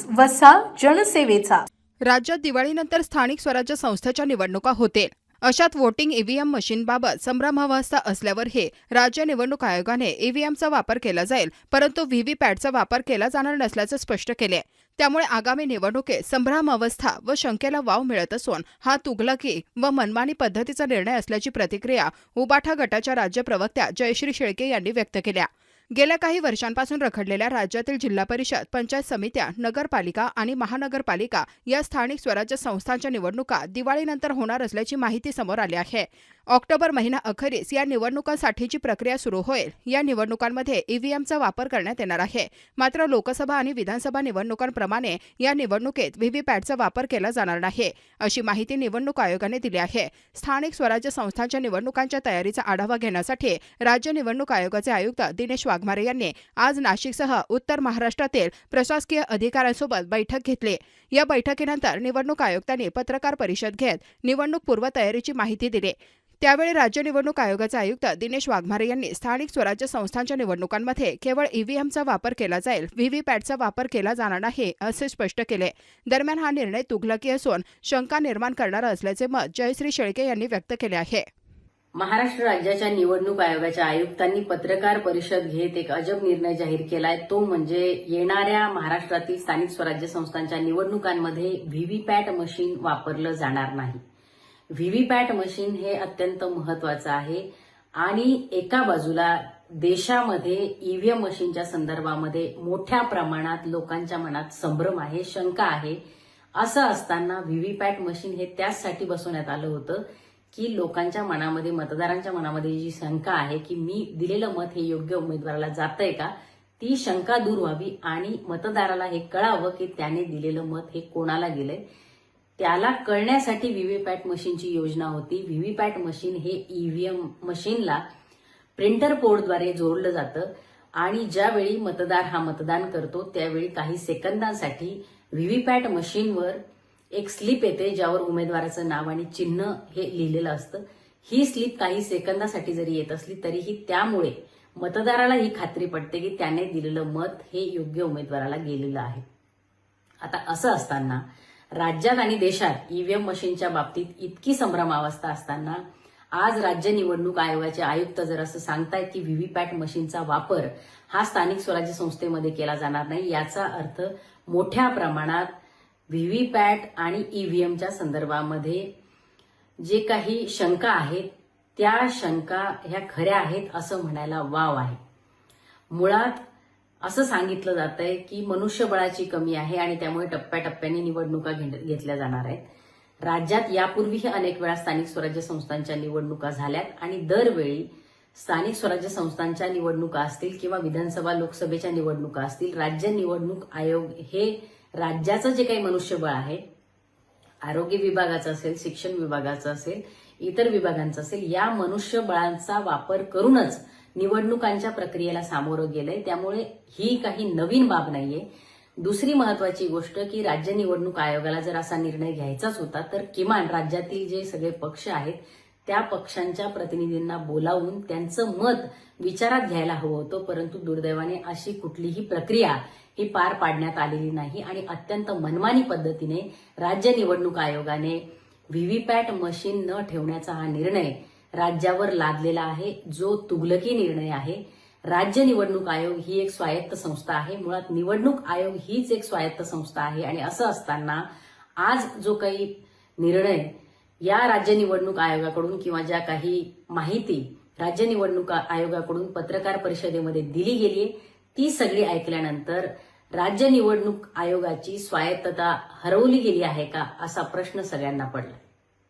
News वसा जनसेवेचा. राज्यात दिवाळीनंतर स्थानिक स्वराज्य संस्थेच्या निवडणुका होतील. अशात वोटिंग ईव्हीएम मशीनबाबत संभ्रमावस्था असल्यावर हे राज्य निवडणूक आयोगाने ईव्हीएमचा वापर केला जाईल परंतु व्हीव्हीपॅटचा वापर केला जाणार नसल्याचं स्पष्ट केले. त्यामुळे आगामी निवडणुकीत संभ्रमावस्था व शंकेला वाव मिळत असून हा तुगलकी व मनमानी पद्धतीचा निर्णय असल्याची प्रतिक्रिया उबाठा गटाच्या राज्य प्रवक्त्या जयश्री शेळके यांनी व्यक्त केल्या. गेल्या काही वर्षांपासून रखडलेल्या राज्यातील जिल्हा परिषद पंचायत समित्या नगरपालिका आणि महानगरपालिका या स्थानिक स्वराज्य संस्थांच्या निवडणुका दिवाळीनंतर होणार असल्याची माहिती समोर आली आहे. ऑक्टोबर महिना अखेरीस या निवडणुकांसाठीची प्रक्रिया सुरू होईल. या निवडणुकांमध्ये ईव्हीएमचा वापर करण्यात येणार आहे. मात्र लोकसभा आणि विधानसभा निवडणुकांप्रमाणे या निवडणुकीत व्हीव्हीपॅटचा वापर केला जाणार नाही अशी माहिती निवडणूक आयोगाने दिली आहे. स्थानिक स्वराज्य संस्थांच्या निवडणुकांच्या तयारीचा आढावा घेण्यासाठी राज्य निवडणूक आयोगाचे आयुक्त दिनेश वाघमारे यांनी आज नाशिकसह उत्तर महाराष्ट्रातील प्रशासकीय अधिकाऱ्यांसोबत बैठक घेतली. या बैठकीनंतर निवडणूक आयुक्तांनी पत्रकार परिषद घेत निवडणूक पूर्वतयारीची माहिती दिली. त्यावेळी राज्य निवडणूक आयोगाचे आयुक्त दिनेश वाघमारे यांनी स्थानिक स्वराज्य संस्थांच्या निवडणुकांमध्ये केवळ ईव्हीएमचा वापर केला जाईल व्हीव्हीपॅटचा वापर केला जाणार नाही असे स्पष्ट केले. दरम्यान हा निर्णय तुघलकी असून शंका निर्माण करणारा असल्याचे मत जयश्री शेळके यांनी व्यक्त केले आहे. महाराष्ट्र राज्याच्या निवडणूक आयोगाच्या आयुक्तांनी पत्रकार परिषद घेत एक अजब निर्णय जाहीर केलाय. तो म्हणजे येणाऱ्या महाराष्ट्रातील स्थानिक स्वराज्य संस्थांच्या निवडणुकांमध्ये व्हीव्हीपॅट मशीन वापरलं जाणार नाही. व्हीव्हीपॅट मशीन हे अत्यंत महत्वाचं आहे. आणि एका बाजूला देशामध्ये ईव्हीएम मशीनच्या संदर्भामध्ये मोठ्या प्रमाणात लोकांच्या मनात संभ्रम आहे शंका आहे. असं असताना व्हीव्हीपॅट मशीन हे त्याचसाठी बसवण्यात आलं होतं की लोकांच्या मनामध्ये मतदारांच्या मनामध्ये जी शंका आहे की मी दिलेलं मत हे योग्य उमेदवाराला जातंय का ती शंका दूर व्हावी आणि मतदाराला हे कळावं की त्याने दिलेलं मत हे कोणाला गेलंय. त्याला कळण्यासाठी व्हीव्हीपॅट मशीनची योजना होती. व्हीव्हीपॅट मशीन हे ईव्हीएम मशीनला प्रिंटर पोर्टद्वारे जोडलं जातं आणि ज्यावेळी मतदार हा मतदान करतो त्यावेळी काही सेकंदांसाठी व्हीव्हीपॅट मशीनवर एक स्लिप येते ज्यावर उमेदवाराचं नाव आणि चिन्ह हे लिहिलेलं असतं. ही स्लिप काही सेकंदासाठी जरी येत असली तरीही त्यामुळे मतदाराला ही खात्री पडते की त्याने दिलेलं मत हे योग्य उमेदवाराला गेलेलं आहे. आता असं असताना राज्यात आणि देशात ईव्हीएम मशीनच्या बाबतीत इतकी संभ्रमावस्था असताना आज राज्य निवडणूक आयोगाचे आयुक्त जर असं सांगतायत की व्हीव्हीपॅट मशीनचा वापर हा स्थानिक स्वराज्य संस्थेमध्ये केला जाणार नाही याचा अर्थ मोठ्या प्रमाणात व्हीव्हीपॅट आणि ईव्हीएमच्या संदर्भामध्ये जे काही शंका आहेत त्या शंका ह्या खऱ्या आहेत असं म्हणायला वाव आहे. मुळात असं सांगितलं जात आहे की मनुष्यबळाची कमी आहे आणि त्यामुळे टप्प्याटप्प्याने निवडणुका घेतल्या जाणार आहेत. राज्यात यापूर्वीही अनेक वेळा स्थानिक स्वराज्य संस्थांच्या निवडणुका झाल्यात आणि दरवेळी स्थानिक स्वराज्य संस्थांच्या निवडणुका असतील किंवा विधानसभा लोकसभेच्या निवडणुका असतील राज्य निवडणूक आयोग हे राज्याचं जे काही मनुष्यबळ आहे आरोग्य विभागाचं असेल शिक्षण विभागाचं असेल इतर विभागांचं असेल या मनुष्यबळांचा वापर करूनच निवडणुकांच्या प्रक्रियेला सामोरं गेलंय. त्यामुळे ही काही नवीन बाब नाहीये. दुसरी महत्वाची गोष्ट की राज्य निवडणूक आयोगाला जर असा निर्णय घ्यायचाच होता तर किमान राज्यातील जे सगळे पक्ष आहेत त्या पक्षांच्या प्रतिनिधींना बोलावून त्यांचं मत विचारात घ्यायला हवं होतं परंतु दुर्दैवाने अशी कुठलीही प्रक्रिया ही पार पाडण्यात आलेली नाही. आणि अत्यंत मनमानी पद्धतीने राज्य निवडणूक आयोगाने व्हीव्हीपॅट मशीन न ठेवण्याचा हा निर्णय राज्यावर लादलेला आहे जो तुगलकी निर्णय आहे. राज्य निवडणूक आयोग ही एक स्वायत्त संस्था आहे. मुळात निवडणूक आयोग हीच एक स्वायत्त संस्था आहे. आणि असं असताना आज जो काही निर्णय या राज्य निवडणूक आयोगाकडून किंवा ज्या काही माहिती राज्य निवडणूक आयोगाकडून पत्रकार परिषदेमध्ये दिली गेली ती सगळी ऐकल्यानंतर राज्य निवडणूक आयोगाची स्वायत्तता हरवली गेली आहे का असा प्रश्न सगळ्यांना पडला.